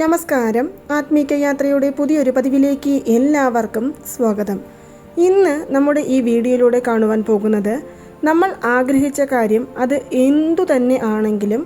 നമസ്കാരം. ആത്മീക യാത്രയുടെ പുതിയൊരു പതിവിലേക്ക് എല്ലാവർക്കും സ്വാഗതം. ഇന്ന് നമ്മുടെ ഈ വീഡിയോയിലൂടെ കാണുവാൻ പോകുന്നത് നമ്മൾ ആഗ്രഹിച്ച കാര്യം അത് എന്തു തന്നെ ആണെങ്കിലും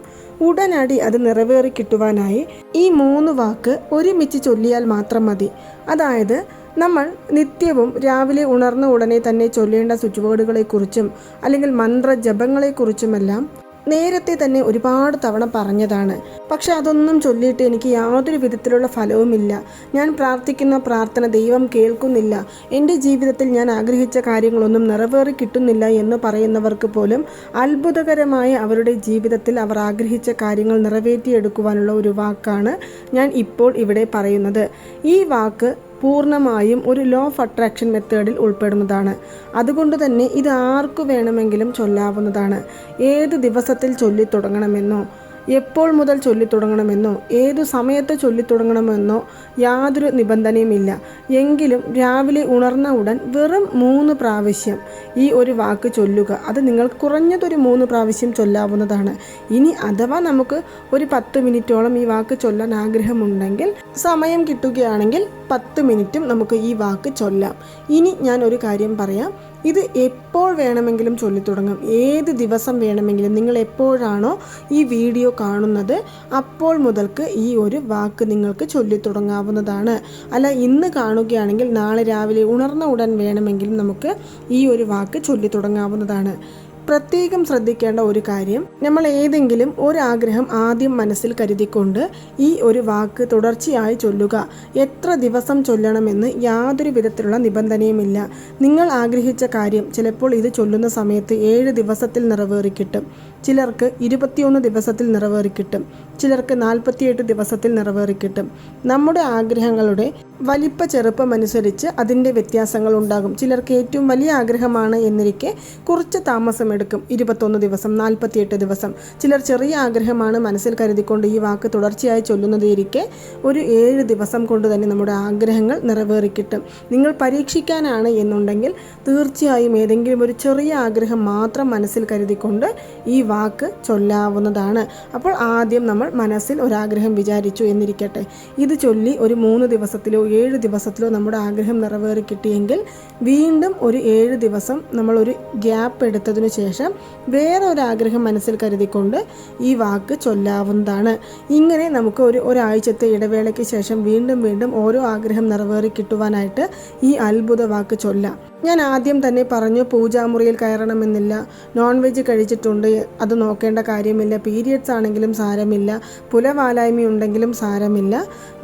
ഉടനടി അത് നിറവേറി കിട്ടുവാനായി ഈ മൂന്ന് വാക്ക് ഒരുമിച്ച് ചൊല്ലിയാൽ മാത്രം മതി. അതായത് നമ്മൾ നിത്യവും രാവിലെ ഉണർന്ന ഉടനെ തന്നെ ചൊല്ലേണ്ട സ്വിച്ച് ബോർഡുകളെക്കുറിച്ചും അല്ലെങ്കിൽ മന്ത്രജപങ്ങളെക്കുറിച്ചുമെല്ലാം നേരത്തെ തന്നെ ഒരുപാട് തവണ പറഞ്ഞതാണ്. പക്ഷെ അതൊന്നും ചൊല്ലിയിട്ട് എനിക്ക് യാതൊരു വിധത്തിലുള്ള ഫലവുമില്ല. ഞാൻ പ്രാർത്ഥിക്കുന്ന പ്രാർത്ഥന ദൈവം കേൾക്കുന്നില്ല. എന്റെ ജീവിതത്തിൽ ഞാൻ ആഗ്രഹിച്ച കാര്യങ്ങളൊന്നും നിറവേറി കിട്ടുന്നില്ല എന്ന് പറയുന്നവർക്ക് പോലും അത്ഭുതകരമായ അവരുടെ ജീവിതത്തിൽ അവർ ആഗ്രഹിച്ച കാര്യങ്ങൾ നിറവേറ്റിയെടുക്കുവാനുള്ള ഒരു വാക്കാണ് ഞാൻ ഇപ്പോൾ ഇവിടെ പറയുന്നത്. ഈ വാക്ക് പൂർണമായും ഒരു ലോ ഓഫ് അട്രാക്ഷൻ മെത്തേഡിൽ ഉൾപ്പെടുന്നതാണ്. അതുകൊണ്ട് തന്നെ ഇത് ആർക്കു വേണമെങ്കിലും ചൊല്ലാവുന്നതാണ്. ഏത് ദിവസത്തിൽ ചൊല്ലി തുടങ്ങണമെന്നോ എപ്പോൾ മുതൽ ചൊല്ലിത്തുടങ്ങണമെന്നോ ഏതു സമയത്ത് ചൊല്ലിത്തുടങ്ങണമെന്നോ യാതൊരു നിബന്ധനയുമില്ല. എങ്കിലും രാവിലെ ഉണർന്ന ഉടൻ വെറും മൂന്ന് പ്രാവശ്യം ഈ ഒരു വാക്ക് ചൊല്ലുക. അത് നിങ്ങൾ കുറഞ്ഞതൊരു മൂന്ന് പ്രാവശ്യം ചൊല്ലാവുന്നതാണ്. ഇനി അഥവാ നമുക്ക് ഒരു പത്ത് മിനിറ്റോളം ഈ വാക്ക് ചൊല്ലാൻ ആഗ്രഹമുണ്ടെങ്കിൽ സമയം കിട്ടുകയാണെങ്കിൽ പത്ത് മിനിറ്റും നമുക്ക് ഈ വാക്ക് ചൊല്ലാം. ഇനി ഞാൻ ഒരു കാര്യം പറയാം. ഇത് എപ്പോൾ വേണമെങ്കിലും ചൊല്ലിത്തുടങ്ങും. ഏത് ദിവസം വേണമെങ്കിലും നിങ്ങൾ എപ്പോഴാണോ ഈ വീഡിയോ കാണുന്നത് അപ്പോൾ മുതൽക്ക് ഈ ഒരു വാക്ക് നിങ്ങൾക്ക് ചൊല്ലിത്തുടങ്ങാവുന്നതാണ്. അല്ല ഇന്ന് കാണുകയാണെങ്കിൽ നാളെ രാവിലെ ഉണർന്ന ഉടൻ വേണമെങ്കിലും നമുക്ക് ഈ ഒരു വാക്ക് ചൊല്ലിത്തുടങ്ങാവുന്നതാണ്. പ്രത്യേകം ശ്രദ്ധിക്കേണ്ട ഒരു കാര്യം നമ്മൾ ഏതെങ്കിലും ആഗ്രഹം ആദ്യം മനസ്സിൽ കരുതിക്കൊണ്ട് ഈ ഒരു വാക്ക് തുടർച്ചയായി ചൊല്ലുക. എത്ര ദിവസം ചൊല്ലണമെന്ന് യാതൊരു വിധത്തിലുള്ള നിബന്ധനയുമില്ല. നിങ്ങൾ ആഗ്രഹിച്ച കാര്യം ചിലപ്പോൾ ഇത് ചൊല്ലുന്ന സമയത്ത് ഏഴ് ദിവസത്തിൽ നിറവേറി കിട്ടും ചിലർക്ക് ഇരുപത്തിയൊന്ന് ദിവസത്തിൽ നിറവേറി കിട്ടും. ചിലർക്ക് നാൽപ്പത്തിയെട്ട് ദിവസത്തിൽ നിറവേറി കിട്ടും. നമ്മുടെ ആഗ്രഹങ്ങളുടെ വലിപ്പ ചെറുപ്പം അനുസരിച്ച് അതിന്റെ വ്യത്യാസങ്ങൾ ഉണ്ടാകും. ചിലർക്ക് ഏറ്റവും വലിയ ആഗ്രഹമാണ് എന്നിരിക്കെ കുറച്ച് താമസം എടുക്കും ഇരുപത്തൊന്ന് ദിവസം നാൽപ്പത്തിയെട്ട് ദിവസം. ചിലർ ചെറിയ ആഗ്രഹമാണ് മനസ്സിൽ കരുതിക്കൊണ്ട് ഈ വാക്ക് തുടർച്ചയായി ചൊല്ലുന്നതിരിക്കെ ഒരു ഏഴ് ദിവസം കൊണ്ട് തന്നെ നമ്മുടെ ആഗ്രഹങ്ങൾ നിറവേറി കിട്ടും. നിങ്ങൾ പരീക്ഷിക്കാനാണ് എന്നുണ്ടെങ്കിൽ തീർച്ചയായും ഏതെങ്കിലും ഒരു ചെറിയ ആഗ്രഹം മാത്രം മനസ്സിൽ കരുതിക്കൊണ്ട് ഈ വാക്ക് ചൊല്ലാവുന്നതാണ്. അപ്പോൾ ആദ്യം നമ്മൾ മനസ്സിൽ ഒരാഗ്രഹം വിചാരിച്ചു എന്നിരിക്കട്ടെ. ഇത് ചൊല്ലി ഒരു മൂന്ന് ദിവസത്തിലോ ഏഴ് ദിവസത്തിലോ നമ്മുടെ ആഗ്രഹം നിറവേറി കിട്ടിയെങ്കിൽ വീണ്ടും ഒരു ഏഴ് ദിവസം നമ്മളൊരു ഗ്യാപ്പ് എടുത്തതിനു ശേഷം വേറെ ഒരു ആഗ്രഹം മനസ്സിൽ കരുതിക്കൊണ്ട് ഈ വാക്ക് ചൊല്ലാവുന്നതാണ്. ഇങ്ങനെ നമുക്ക് ഒരു ഒരാഴ്ചത്തെ ഇടവേളയ്ക്ക് ശേഷം വീണ്ടും വീണ്ടും ഓരോ ആഗ്രഹം നിറവേറി കിട്ടുവാനായിട്ട് ഈ അത്ഭുത വാക്ക് ചൊല്ലാം. ഞാൻ ആദ്യം തന്നെ പറഞ്ഞു പൂജാമുറിയിൽ കയറണമെന്നില്ല. നോൺ വെജ് കഴിച്ചിട്ടുണ്ട്. അത് നോക്കേണ്ട കാര്യമില്ല. പീരിയഡ്സ് ആണെങ്കിലും സാരമില്ല. പുലവാലായ്മ ഉണ്ടെങ്കിലും സാരമില്ല.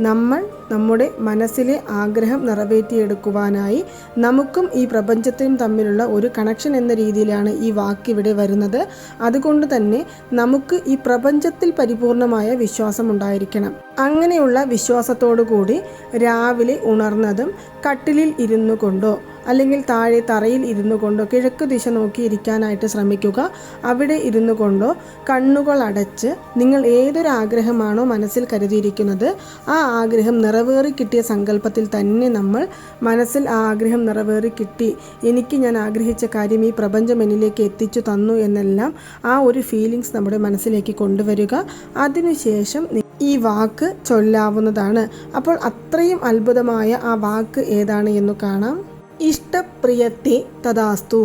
നമ്മൾ നമ്മുടെ മനസ്സിലെ ആഗ്രഹം നിറവേറ്റിയെടുക്കുവാനായി നമുക്കും ഈ പ്രപഞ്ചത്തിനും തമ്മിലുള്ള ഒരു കണക്ഷൻ എന്ന രീതിയിലാണ് ഈ വാക്ക് ഇവിടെ വരുന്നത്. അതുകൊണ്ട് തന്നെ നമുക്ക് ഈ പ്രപഞ്ചത്തിൽ പരിപൂർണമായ വിശ്വാസം ഉണ്ടായിരിക്കണം. അങ്ങനെയുള്ള വിശ്വാസത്തോടു കൂടി രാവിലെ ഉണർന്നതും കട്ടിലിൽ ഇരുന്നു കൊണ്ടോ അല്ലെങ്കിൽ താഴെ തറയിൽ ഇരുന്നു കൊണ്ടോ കിഴക്ക് ദിശ നോക്കി ഇരിക്കാനായിട്ട് ശ്രമിക്കുക. അവിടെ ഇരുന്നു കൊണ്ടോ കണ്ണുകൾ അടച്ച് നിങ്ങൾ ഏതൊരു ആഗ്രഹമാണോ മനസ്സിൽ കരുതിയിരിക്കുന്നത് ആ ആഗ്രഹം നിറവേറി കിട്ടിയ സങ്കല്പത്തിൽ തന്നെ നമ്മൾ മനസ്സിൽ ആ ആഗ്രഹം നിറവേറി കിട്ടി. എനിക്ക് ഞാൻ ആഗ്രഹിച്ച കാര്യം ഈ പ്രപഞ്ചം എന്നിലേക്ക് എത്തിച്ചു തന്നു എന്നെല്ലാം ആ ഒരു ഫീലിങ്സ് നമ്മുടെ മനസ്സിലേക്ക് കൊണ്ടുവരിക. അതിനുശേഷം ഈ വാക്ക് ചൊല്ലാവുന്നതാണ്. അപ്പോൾ അത്രയും അത്ഭുതമായ ആ വാക്ക് ഏതാണ് എന്ന് കാണാം. ഇഷ്ടപ്രിയത്തെ തഥാസ്തു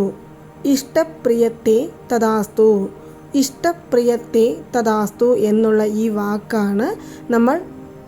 ഇഷ്ടപ്രിയത്തെ തഥാസ്തു ഇഷ്ടപ്രിയത്തെ തഥാസ്തു എന്നുള്ള ഈ വാക്കാണ് നമ്മൾ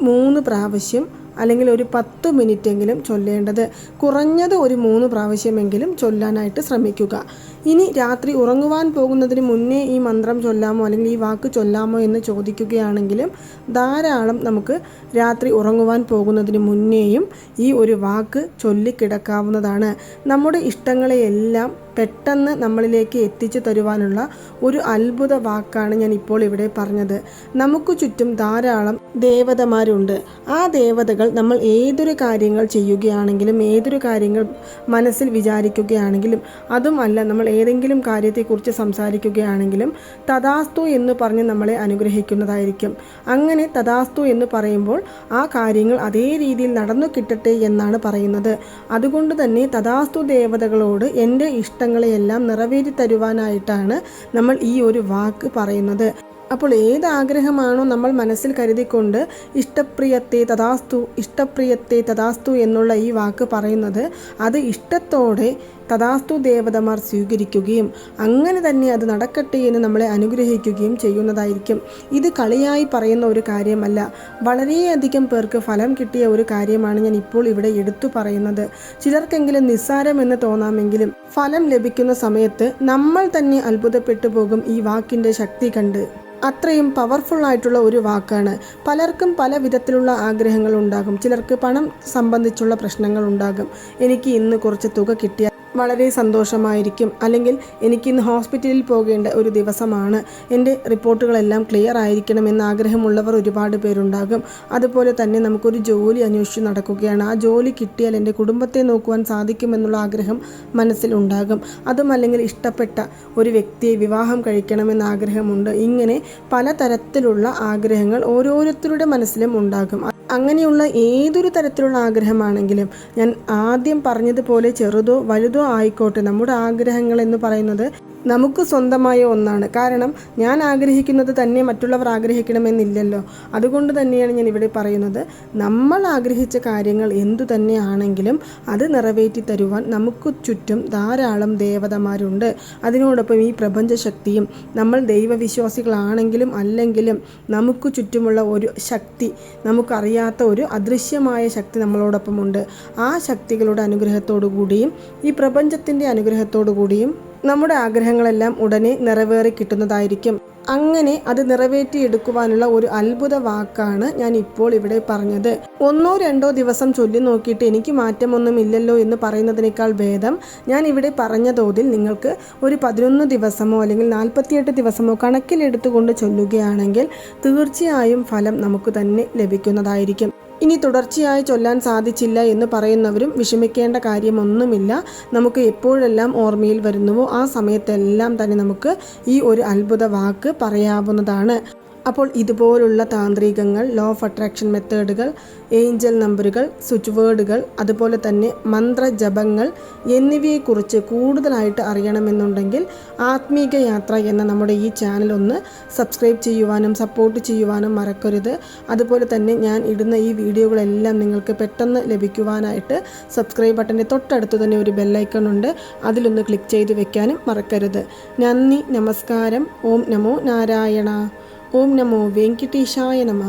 മൂന്ന് പ്രാവശ്യം അല്ലെങ്കിൽ ഒരു പത്ത് മിനിറ്റെങ്കിലും ചൊല്ലേണ്ടത്. കുറഞ്ഞത് ഒരു മൂന്ന് പ്രാവശ്യമെങ്കിലും ചൊല്ലാനായിട്ട് ശ്രമിക്കുക. ഇനി രാത്രി ഉറങ്ങുവാൻ പോകുന്നതിന് മുന്നേ ഈ മന്ത്രം ചൊല്ലാമോ അല്ലെങ്കിൽ ഈ വാക്ക് ചൊല്ലാമോ എന്ന് ചോദിക്കുകയാണെങ്കിലും ധാരാളം നമുക്ക് രാത്രി ഉറങ്ങുവാൻ പോകുന്നതിന് മുന്നേയും ഈ ഒരു വാക്ക് ചൊല്ലിക്കിടക്കാവുന്നതാണ്. നമ്മുടെ ഇഷ്ടങ്ങളെയെല്ലാം പെട്ടെന്ന് നമ്മളിലേക്ക് എത്തിച്ചു തരുവാനുള്ള ഒരു അത്ഭുത വാക്കാണ് ഞാൻ ഇപ്പോൾ ഇവിടെ പറഞ്ഞത്. നമുക്ക് ചുറ്റും ധാരാളം ദേവതമാരുണ്ട്. ആ ദേവതകൾ നമ്മൾ ഏതൊരു കാര്യങ്ങൾ ചെയ്യുകയാണെങ്കിലും ഏതൊരു കാര്യങ്ങൾ മനസ്സിൽ വിചാരിക്കുകയാണെങ്കിലും അതുമല്ല നമ്മൾ ഏതെങ്കിലും കാര്യത്തെക്കുറിച്ച് സംസാരിക്കുകയാണെങ്കിലും തഥാസ്തു എന്ന് പറഞ്ഞ് നമ്മളെ അനുഗ്രഹിക്കുന്നതായിരിക്കും. അങ്ങനെ തഥാസ്തു എന്ന് പറയുമ്പോൾ ആ കാര്യങ്ങൾ അതേ രീതിയിൽ നടന്നു കിട്ടട്ടെ എന്നാണ് പറയുന്നത്. അതുകൊണ്ട് തന്നെ തഥാസ്തു ദേവതകളോട് എന്റെ ഇഷ്ടങ്ങളെയെല്ലാം നിറവേറ്റി തരുവാനായിട്ടാണ് നമ്മൾ ഈ ഒരു വാക്ക് പറയുന്നത്. അപ്പോൾ ഏത് ആഗ്രഹമാണോ നമ്മൾ മനസ്സിൽ കരുതിക്കൊണ്ട് ഇഷ്ടപ്രിയത്തെ തഥാസ്തു ഇഷ്ടപ്രിയത്തെ തഥാസ്തു എന്നുള്ള ഈ വാക്ക് പറയുന്നത് അത് ഇഷ്ടത്തോടെ തഥാസ്തു ദേവതമാർ സ്വീകരിക്കുകയും അങ്ങനെ തന്നെ അത് നടക്കട്ടെ എന്ന് നമ്മളെ അനുഗ്രഹിക്കുകയും ചെയ്യുന്നതായിരിക്കും. ഇത് കളിയായി പറയുന്ന ഒരു കാര്യമല്ല. വളരെയധികം പേർക്ക് ഫലം കിട്ടിയ ഒരു കാര്യമാണ് ഞാൻ ഇപ്പോൾ ഇവിടെ എടുത്തു പറയുന്നത്. ചിലർക്കെങ്കിലും നിസ്സാരമെന്ന് തോന്നാമെങ്കിലും ഫലം ലഭിക്കുന്ന സമയത്ത് നമ്മൾ തന്നെ അത്ഭുതപ്പെട്ടു പോകും ഈ വാക്കിന്റെ ശക്തി കണ്ട്. അത്രയും പവർഫുൾ ആയിട്ടുള്ള ഒരു വാക്കാണ്. പലർക്കും പല വിധത്തിലുള്ള ആഗ്രഹങ്ങൾ ഉണ്ടാകും. ചിലർക്ക് പണം സംബന്ധിച്ചുള്ള പ്രശ്നങ്ങൾ ഉണ്ടാകും. എനിക്ക് ഇന്ന് കുറച്ച് തുക കിട്ടിയാൽ വളരെ സന്തോഷമായിരിക്കും. അല്ലെങ്കിൽ എനിക്കിന്ന് ഹോസ്പിറ്റലിൽ പോകേണ്ട ഒരു ദിവസമാണ്. എന്റെ റിപ്പോർട്ടുകളെല്ലാം ക്ലിയർ ആയിരിക്കണമെന്ന് ആഗ്രഹമുള്ളവർ ഒരുപാട് പേരുണ്ടാകും. അതുപോലെ തന്നെ നമുക്കൊരു ജോലി അന്വേഷിച്ച് നടക്കുകയാണ്. ആ ജോലി കിട്ടിയാൽ എന്റെ കുടുംബത്തെ നോക്കുവാൻ സാധിക്കുമെന്നുള്ള ആഗ്രഹം മനസ്സിലുണ്ടാകും അതും അല്ലെങ്കിൽ ഇഷ്ടപ്പെട്ട ഒരു വ്യക്തിയെ വിവാഹം കഴിക്കണമെന്ന ആഗ്രഹമുണ്ട്. ഇങ്ങനെ പലതരത്തിലുള്ള ആഗ്രഹങ്ങൾ ഓരോരുത്തരുടെ മനസ്സിലും ഉണ്ടാകും. അങ്ങനെയുള്ള ഏതൊരു തരത്തിലുള്ള ആഗ്രഹമാണെങ്കിലും ഞാൻ ആദ്യം പറഞ്ഞതുപോലെ ചെറുതോ വലുതോ ആയിക്കോട്ടെ. നമ്മുടെ ആഗ്രഹങ്ങൾ എന്ന് പറയുന്നത് നമുക്ക് സ്വന്തമായ ഒന്നാണ്. കാരണം ഞാൻ ആഗ്രഹിക്കുന്നത് തന്നെ മറ്റുള്ളവർ ആഗ്രഹിക്കണമെന്നില്ലല്ലോ. അതുകൊണ്ട് തന്നെയാണ് ഞാൻ ഇവിടെ പറയുന്നത്. നമ്മൾ ആഗ്രഹിച്ച കാര്യങ്ങൾ എന്തു തന്നെയാണെങ്കിലും അത് നിറവേറ്റി തരുവാൻ നമുക്ക് ചുറ്റും ധാരാളം ദേവതമാരുണ്ട്. അതിനോടൊപ്പം ഈ പ്രപഞ്ചശക്തിയും നമ്മൾ ദൈവവിശ്വാസികളാണെങ്കിലും അല്ലെങ്കിലും നമുക്ക് ചുറ്റുമുള്ള ഒരു ശക്തി നമുക്കറിയാത്ത ഒരു അദൃശ്യമായ ശക്തി നമ്മളോടൊപ്പമുണ്ട്. ആ ശക്തികളുടെ അനുഗ്രഹത്തോടു കൂടിയും ഈ പ്രപഞ്ചത്തിന്റെ അനുഗ്രഹത്തോടു കൂടിയും നമ്മുടെ ആഗ്രഹങ്ങളെല്ലാം ഉടനെ നിറവേറി കിട്ടുന്നതായിരിക്കും. അങ്ങനെ അത് നിറവേറ്റിയെടുക്കുവാനുള്ള ഒരു അത്ഭുത വാക്കാണ് ഞാൻ ഇപ്പോൾ ഇവിടെ പറഞ്ഞത്. ഒന്നോ രണ്ടോ ദിവസം ചൊല്ലി നോക്കിയിട്ട് എനിക്ക് മാറ്റമൊന്നും ഇല്ലല്ലോ എന്ന് പറയുന്നതിനേക്കാൾ ഭേദം ഞാൻ ഇവിടെ പറഞ്ഞ തോതിൽ നിങ്ങൾക്ക് ഒരു പതിനൊന്ന് ദിവസമോ അല്ലെങ്കിൽ നാൽപ്പത്തിയെട്ട് ദിവസമോ കണക്കിലെടുത്തുകൊണ്ട് ചൊല്ലുകയാണെങ്കിൽ തീർച്ചയായും ഫലം നമുക്ക് തന്നെ ലഭിക്കുന്നതായിരിക്കും. ഇനി തുടർച്ചയായി ചൊല്ലാൻ സാധിച്ചില്ല എന്ന് പറയുന്നവരും വിഷമിക്കേണ്ട കാര്യമൊന്നുമില്ല. നമുക്ക് എപ്പോഴെല്ലാം ഓർമ്മയിൽ വരുന്നുവോ ആ സമയത്തെല്ലാം തന്നെ നമുക്ക് ഈ ഒരു അത്ഭുത വാക്ക് പറയാവുന്നതാണ്. അപ്പോൾ ഇതുപോലുള്ള താന്ത്രികങ്ങൾ ലോ ഓഫ് അട്രാക്ഷൻ മെത്തേഡുകൾ ഏഞ്ചൽ നമ്പറുകൾ സ്വിച്ച് വേർഡുകൾ അതുപോലെ തന്നെ മന്ത്രജപങ്ങൾ എന്നിവയെക്കുറിച്ച് കൂടുതലായിട്ട് അറിയണമെന്നുണ്ടെങ്കിൽ ആത്മീക യാത്ര എന്ന നമ്മുടെ ഈ ചാനൽ ഒന്ന് സബ്സ്ക്രൈബ് ചെയ്യുവാനും സപ്പോർട്ട് ചെയ്യുവാനും മറക്കരുത്. അതുപോലെ തന്നെ ഞാൻ ഇടുന്ന ഈ വീഡിയോകളെല്ലാം നിങ്ങൾക്ക് പെട്ടെന്ന് ലഭിക്കുവാനായിട്ട് സബ്സ്ക്രൈബ് ബട്ടന്റെ തൊട്ടടുത്ത് തന്നെ ഒരു ബെല്ലൈക്കൺ ഉണ്ട്. അതിലൊന്ന് ക്ലിക്ക് ചെയ്ത് വെക്കാനും മറക്കരുത്. നന്ദി നമസ്കാരം. ഓം നമോ നാരായണ. ഓം നമോ വെങ്കിട്ടേശായ നമ